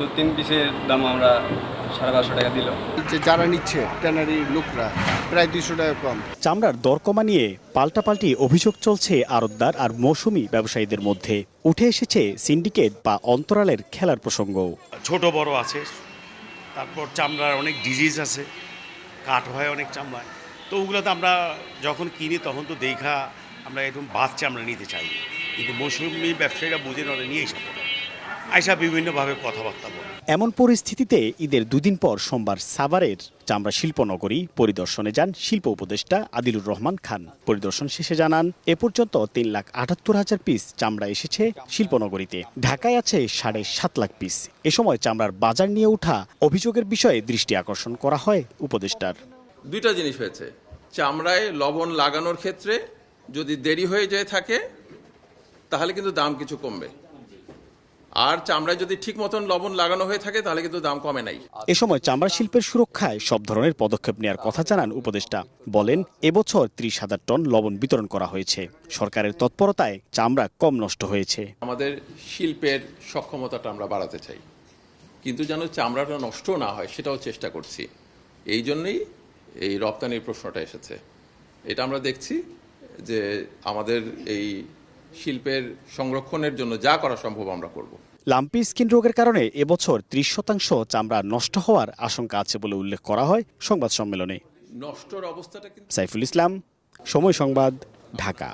তো তিন পিসের দাম আমরা সাড়ে বারোশো টাকা দিল। যে যারা নিচ্ছে ট্যানারি লোকরা প্রায় দুইশো টাকা কম। চামড়ার দর কমা নিয়ে পাল্টাপাল্টি অভিযোগ চলছে আড়তদার আর মৌসুমি ব্যবসায়ীদের মধ্যে। উঠে এসেছে সিন্ডিকেট বা অন্তরালের খেলার প্রসঙ্গ। ছোট বড় আছে তারপর চামড়ার অনেক ডিজিজ আছে কাঠ হয় অনেক চামড়ায়। তো ওগুলোতে আমরা যখন কিনি তখন তো দেখা আমরা একদম বাচ্চা আমরা নিতে চাই কিন্তু মৌসুমি ব্যবসায়ীরা বুঝে নয় নিয়ে এসে আইসা বিভিন্নভাবে কথাবার্তা বলে। এমন পরিস্থিতিতে ঈদের দুদিন পর সোমবার সাভারের চামড়া শিল্পনগরী পরিদর্শনে যান শিল্প উপদেষ্টা আদিলুর রহমান খান। পরিদর্শন শেষে জানান এ পর্যন্ত তিন লাখ আটাত্তর হাজার পিস চামড়া এসেছে শিল্পনগরীতে। ঢাকায় আছে সাড়ে সাত লাখ পিস। এ সময় চামড়ার বাজার নিয়ে ওঠা অভিযোগের বিষয়ে দৃষ্টি আকর্ষণ করা হয় উপদেষ্টার। দুইটা জিনিস হয়েছে। চামড়ায় লবণ লাগানোর ক্ষেত্রে যদি দেরি হয়ে যায় থাকে তাহলে কিন্তু দাম কিছু কমবে। আর চামড়ায় যদি ঠিক মতন লবণ লাগানো হয়ে থাকে তাহলে কিন্তু দাম কমে নাই। এ সময় চামড়া শিল্পের সুরক্ষায় সব ধরনের পদক্ষেপ নেওয়ার কথা জানান উপদেষ্টা। বলেন এবছর ত্রিশ হাজার টন লবণ বিতরণ করা হয়েছে। সরকারের তৎপরতায় চামড়া কম নষ্ট হয়েছে। আমাদের শিল্পের সক্ষমতাটা আমরা বাড়াতে চাই। কিন্তু যেন চামড়াটা নষ্ট না হয় সেটাও চেষ্টা করছি। এই জন্যই এই রপ্তানির প্রশ্নটা এসেছে। এটা আমরা দেখছি যে আমাদের এই শিল্পের সংরক্ষণের জন্য যা করা সম্ভব আমরা করব। লাম্পি স্কিন রোগের কারণে এবছর ত্রিশ শতাংশ চামড়া নষ্ট হওয়ার আশঙ্কা আছে বলে উল্লেখ করা হয় সংবাদ সম্মেলনে। নষ্টর অবস্থাটা সাইফুল ইসলাম সময় সংবাদ ঢাকা।